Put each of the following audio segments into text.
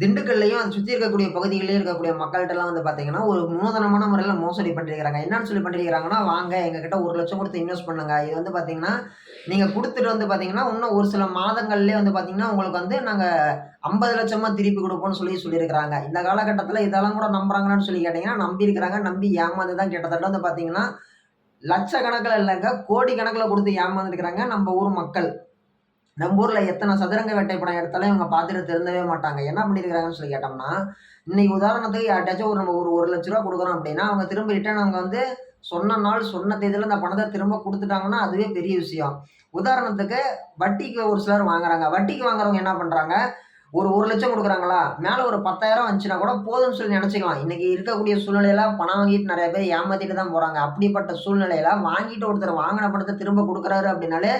திண்டுக்கல்லையும் அதை சுற்றி இருக்கக்கூடிய பகுதிகளிலே இருக்கக்கூடிய மக்கள்கிட்டலாம் வந்து பார்த்தீங்கன்னா ஒரு நூதனமான முறையில் மோசடி பண்ணிருக்கிறாங்க. என்னன்னு சொல்லி பண்ணிருக்கிறாங்கன்னா வாங்க எங்ககிட்ட ஒரு லட்சம் கொடுத்து இன்வெஸ்ட் பண்ணுங்க. இது வந்து பார்த்தீங்கன்னா நீங்கள் கொடுத்துட்டு வந்து பார்த்தீங்கன்னா இன்னும் ஒரு சில மாதங்கள்லேயே வந்து பார்த்தீங்கன்னா உங்களுக்கு வந்து நாங்கள் ஐம்பது லட்சமாக திருப்பி கொடுப்போம்னு சொல்லி சொல்லியிருக்கிறாங்க. இந்த காலகட்டத்தில் இதெல்லாம் கூட நம்புறாங்கன்னு சொல்லி கேட்டிங்கன்னா நம்பி இருக்கிறாங்க நம்பி ஏமாந்து தான் கிட்டத்தட்ட வந்து பார்த்தீங்கன்னா லட்சக்கணக்கில் இல்லைங்க கோடி கணக்கில் கொடுத்து ஏமாந்துருக்கிறாங்க நம்ம ஊர் மக்கள். நம்ம ஊரில் எத்தனை சதுரங்க வேட்டை படம் எடுத்தாலும் இவங்க பார்த்துட்டு திருந்தவே மாட்டாங்க. என்ன பண்ணியிருக்கிறாங்கன்னு சொல்லி கேட்டோம்னா இன்னைக்கு உதாரணத்துக்கு யார்ட்டாச்சும் ஒரு நம்ம ஒரு ஒரு லட்ச ரூபா கொடுக்குறோம் அப்படின்னா அவங்க திரும்ப ரிட்டர்ன் அவங்க வந்து சொன்ன நாள் சொன்ன தேதியில் அந்த பணத்தை திரும்ப கொடுத்துட்டாங்கன்னா அதுவே பெரிய விஷயம். உதாரணத்துக்கு வட்டிக்கு ஒரு சிலர் வாங்குறாங்க. வட்டிக்கு வாங்குறவங்க என்ன பண்ணுறாங்க ஒரு ஒரு லட்சம் கொடுக்குறாங்களா? மேலே ஒரு பத்தாயிரம் வந்துச்சுன்னா கூட போதும்னு சொல்லி நினச்சிக்கலாம். இன்னைக்கு இருக்கக்கூடிய சூழ்நிலையில பணம் வாங்கிட்டு நிறைய பேர் ஏமாத்திட்டு தான் போகிறாங்க அப்படிப்பட்ட சூழ்நிலையில வாங்கிட்டு ஒருத்தர் வாங்கின பணத்தை திரும்ப கொடுக்குறாரு அப்படின்னாலே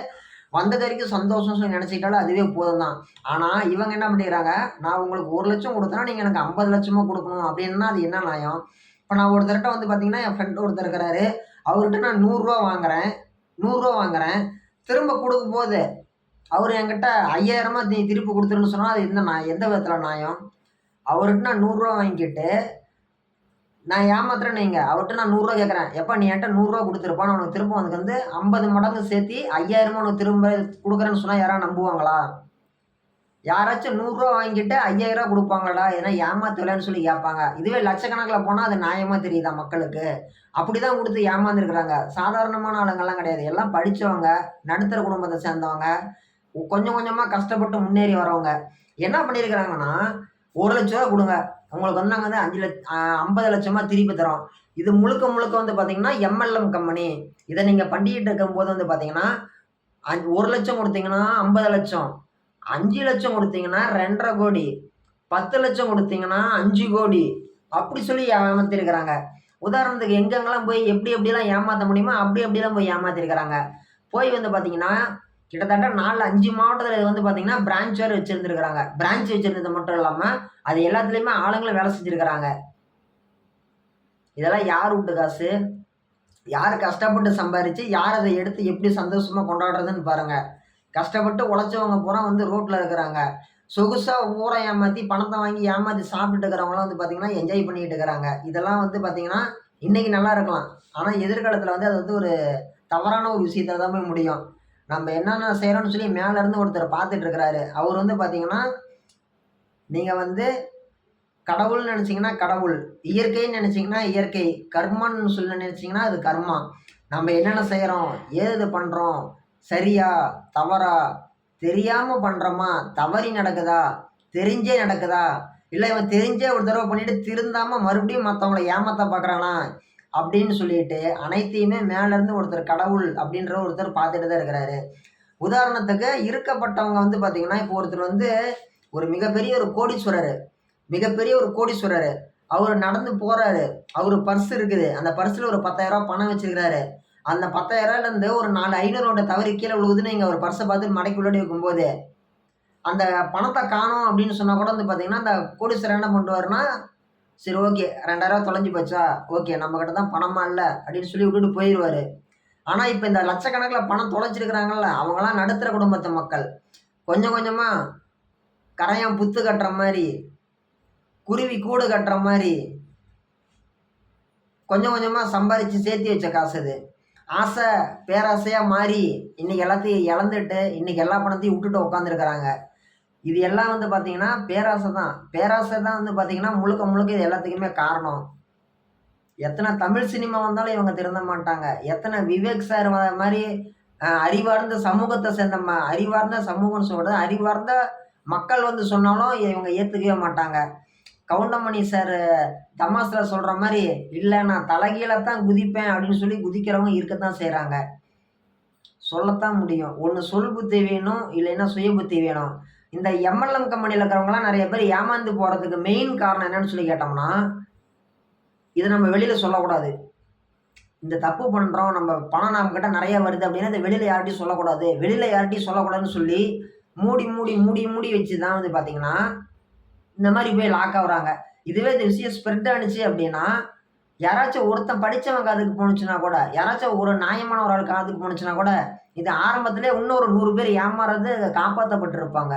வந்தது வரைக்கும் சந்தோஷம் சொல்லி நினச்சிக்கிட்டாலும் அதுவே போதும் தான் ஆனால் இவங்க என்ன பண்ணிடுறாங்க நான் உங்களுக்கு ஒரு லட்சம் கொடுத்தனா நீங்கள் எனக்கு ஐம்பது லட்சமாக கொடுக்கணும். அப்படின்னா அது என்ன நியாயம்? இப்போ நான் ஒருத்தர்கிட்ட வந்து பார்த்தீங்கன்னா என் ஃப்ரெண்ட் ஒருத்தர் இருக்கிறாரு. அவர்கிட்ட நான் நூறுரூவா வாங்குறேன். நூறுரூவா வாங்குறேன். திரும்ப கொடுக்கும் போது அவர் என்கிட்ட ஐயாயிரமா நீ திருப்பி கொடுத்துருன்னு சொன்னால் அது எந்த நான் எந்த விதத்தில் நியாயம்? அவர்கிட்ட நான் நூறுரூவா வாங்கிட்டு நான் ஏமாத்துறேன் நீங்கள் அவர்கிட்ட நான் நூறுரூவா கேட்குறேன் எப்போ நீ என்கிட்ட நூறுரூவா கொடுத்துருப்பான்னு உனக்கு திரும்ப அதுக்கு வந்து ஐம்பது மடங்கு சேர்த்து ஐயாயிரமா உனக்கு திரும்ப கொடுக்குறேன்னு சொன்னால் யாராவது நம்புவாங்களா? யாராச்சும் நூறுரூவா வாங்கிட்டு ஐயாயிரம் கொடுப்பாங்களா ஏன்னா ஏமாத்தலைன்னு சொல்லி கேட்பாங்க. இதுவே லட்சக்கணக்கில் போனால் அது நியாயமாக தெரியுதா மக்களுக்கு? அப்படி தான் கொடுத்து ஏமாந்துருக்குறாங்க. சாதாரணமான ஆளுங்கள்லாம் கிடையாது. எல்லாம் படித்தவங்க நடுத்தர குடும்பத்தை சேர்ந்தவங்க கொஞ்சம் கொஞ்சமாக கஷ்டப்பட்டு முன்னேறி வரவங்க. என்ன பண்ணியிருக்கிறாங்கன்னா ஒரு லட்ச ரூபா கொடுங்க. உங்களுக்கு வந்து நாங்கள் வந்து அஞ்சு லட்ச ஐம்பது லட்சமாக திருப்பி தரோம். இது முழுக்க முழுக்க வந்து பார்த்தீங்கன்னா எம்எல்எம் கம்பெனி இதை நீங்கள் பண்ணிக்கிட்டு இருக்கும்போது வந்து பார்த்தீங்கன்னா அஞ்சு ஒரு லட்சம் கொடுத்தீங்கன்னா ஐம்பது லட்சம். அஞ்சு லட்சம் கொடுத்தீங்கன்னா ரெண்டரை கோடி. பத்து லட்சம் கொடுத்தீங்கன்னா அஞ்சு கோடி. அப்படி சொல்லி ஏமாத்திருக்கிறாங்க. உதாரணத்துக்கு எங்கெங்கெல்லாம் போய் எப்படி எப்படிலாம் ஏமாற்ற முடியுமோ அப்படி அப்படிலாம் போய் ஏமாத்திருக்கிறாங்க. போய் வந்து பார்த்தீங்கன்னா கிட்டத்தட்ட நாலு அஞ்சு மாவட்டத்தில் இது வந்து பார்த்தீங்கன்னா பிரான்ச் வேறு வச்சுருந்துருக்குறாங்க. பிரான்ச் வச்சுருந்தது மட்டும் இல்லாமல் அது எல்லாத்துலேயுமே ஆளுங்களும் வேலை செஞ்சுருக்கிறாங்க. இதெல்லாம் யார் விட்டு காசு? யார் கஷ்டப்பட்டு சம்பாரித்து யார் அதை எடுத்து எப்படி சந்தோஷமாக கொண்டாடுறதுன்னு பாருங்கள் கஷ்டப்பட்டு உழைச்சவங்க பூரா வந்து ரோட்டில் இருக்கிறாங்க. சொகுசாக ஊரை ஏமாற்றி பணத்தை வாங்கி ஏமாற்றி சாப்பிட்டுட்டு இருக்கிறவங்களாம் வந்து பார்த்திங்கன்னா என்ஜாய் பண்ணிகிட்டு இருக்கிறாங்க. இதெல்லாம் வந்து பார்த்திங்கன்னா இன்றைக்கி நல்லா இருக்கலாம். ஆனால் எதிர்காலத்தில் வந்து அது வந்து ஒரு தவறான ஒரு விஷயத்தில் தான் போய் முடியும். நம்ம என்னென்ன செய்கிறோம்னு சொல்லி மேலேருந்து ஒருத்தர் பார்த்துட்டு இருக்கிறாரு. அவர் வந்து பார்த்தீங்கன்னா நீங்கள் வந்து கடவுள்னு நினச்சிங்கன்னா கடவுள் இயற்கைன்னு நினச்சிங்கன்னா இயற்கை கர்மன்னு சொல்லி நினச்சிங்கன்னா அது கர்மா. நம்ம என்னென்ன செய்கிறோம் ஏது பண்ணுறோம் சரியா தவறா தெரியாமல் பண்ணுறோமா தவறி நடக்குதா தெரிஞ்சே நடக்குதா? இல்லை இவன் தெரிஞ்சே ஒரு தடவை பண்ணிட்டு திருந்தாமல் மறுபடியும் மற்றவங்கள ஏமாத்த பார்க்குறானா அப்படின்னு சொல்லிட்டு அனைத்தையுமே மேலேருந்து ஒருத்தர் கடவுள் அப்படின்ற ஒருத்தர் பார்த்துட்டு தான் இருக்கிறாரு. உதாரணத்துக்கு இருக்கப்பட்டவங்க வந்து பார்த்தீங்கன்னா இப்போ ஒருத்தர் வந்து ஒரு மிகப்பெரிய ஒரு கோடீஸ்வரர் மிகப்பெரிய ஒரு கோடீஸ்வரர். அவர் நடந்து போகிறாரு அவர் பர்ஸ் இருக்குது. அந்த பர்ஸில் ஒரு பத்தாயிரரூபா பணம் வச்சிருக்கிறாரு. அந்த பத்தாயிரம்லேருந்து ஒரு நாலு ஐநூறோட தவறி கீழே விழுகுதுன்னு இங்கே ஒரு பர்ஸை பார்த்து மடக்கி உள்ளாடி வைக்கும்போது அந்த பணத்தை காணும் அப்படின்னு சொன்னால் கூட வந்து பார்த்தீங்கன்னா அந்த கோடீஸ்வரர் என்ன பண்ணுவாருன்னா சரி ஓகே. ரெண்டாயிரம் தொலைஞ்சு போச்சா? ஓகே நம்மக்கிட்ட தான் பணமா இல்லை? அப்படின்னு சொல்லி விட்டுட்டு போயிடுவார் ஆனால் இப்போ இந்த லட்சக்கணக்கில் பணம் தொலைச்சிருக்கிறாங்கல்ல அவங்களாம் நடுத்தர குடும்பத்து மக்கள். கொஞ்சம் கொஞ்சமாக கரையம் புத்து கட்டுற மாதிரி குருவி கூடு கட்டுற மாதிரி கொஞ்சம் கொஞ்சமாக சம்பாதிச்சு சேர்த்து வச்ச காசு அது ஆசை பேராசையாக மாறி இன்னைக்கு எல்லாத்தையும் இழந்துட்டு இன்னைக்கு எல்லா பணத்தையும் விட்டுட்டு உட்காந்துருக்குறாங்க இது எல்லாம் வந்து பார்த்தீங்கன்னா பேராசை தான். பேராசை தான் வந்து பார்த்தீங்கன்னா முழுக்க முழுக்க இது எல்லாத்துக்குமே காரணம். எத்தனை தமிழ் சினிமா வந்தாலும் இவங்க திருந்த மாட்டாங்க. எத்தனை விவேக் சார் மாதிரி அறிவார்ந்த சமூகத்தை சேர்ந்த ம அறிவார்ந்த சமூகம்னு சொல்கிறது அறிவார்ந்த மக்கள் வந்து சொன்னாலும் இவங்க ஏற்றுக்கவே மாட்டாங்க. கவுண்டமணி சார் தமாஸில் சொல்கிற மாதிரி இல்லை நான் தலைகீழே தான் குதிப்பேன் அப்படின்னு சொல்லி குதிக்கிறவங்க இருக்கத்தான் செய்கிறாங்க சொல்லத்தான் முடியும். ஒன்று சொல் புத்தி வேணும் இல்லைன்னா சுய புத்தி வேணும். இந்த எம்எல்எம் கம்பெனியில் இருக்கிறவங்களாம் நிறைய பேர் ஏமாந்து போகிறதுக்கு மெயின் காரணம் என்னன்னு சொல்லி கேட்டோம்னா இதை நம்ம வெளியில் சொல்லக்கூடாது. இந்த தப்பு பண்ணுறோம் நம்ம பணம் நம்மக்கிட்ட நிறைய வருது அப்படின்னா இதை வெளியில் யார்ட்டையும் சொல்லக்கூடாது. வெளியில் யார்ட்டையும் சொல்லக்கூடாதுன்னு சொல்லி மூடி மூடி மூடி மூடி வச்சு தான் வந்து பார்த்தீங்கன்னா இந்த மாதிரி போய் லாக் ஆகுறாங்க. இதுவே இந்த விஷயம் ஸ்ப்ரெட் ஆனிச்சு அப்படின்னா யாராச்சும் ஒருத்தன் படித்தவன் காதுக்கு போணுச்சுன்னா கூட யாராச்சும் ஒரு நியாயமான ஒரு ஆள் காதுக்கு போணுச்சுன்னா கூட இது ஆரம்பத்திலே இன்னொரு நூறு பேர் ஏமாறது காப்பாற்றப்பட்டிருப்பாங்க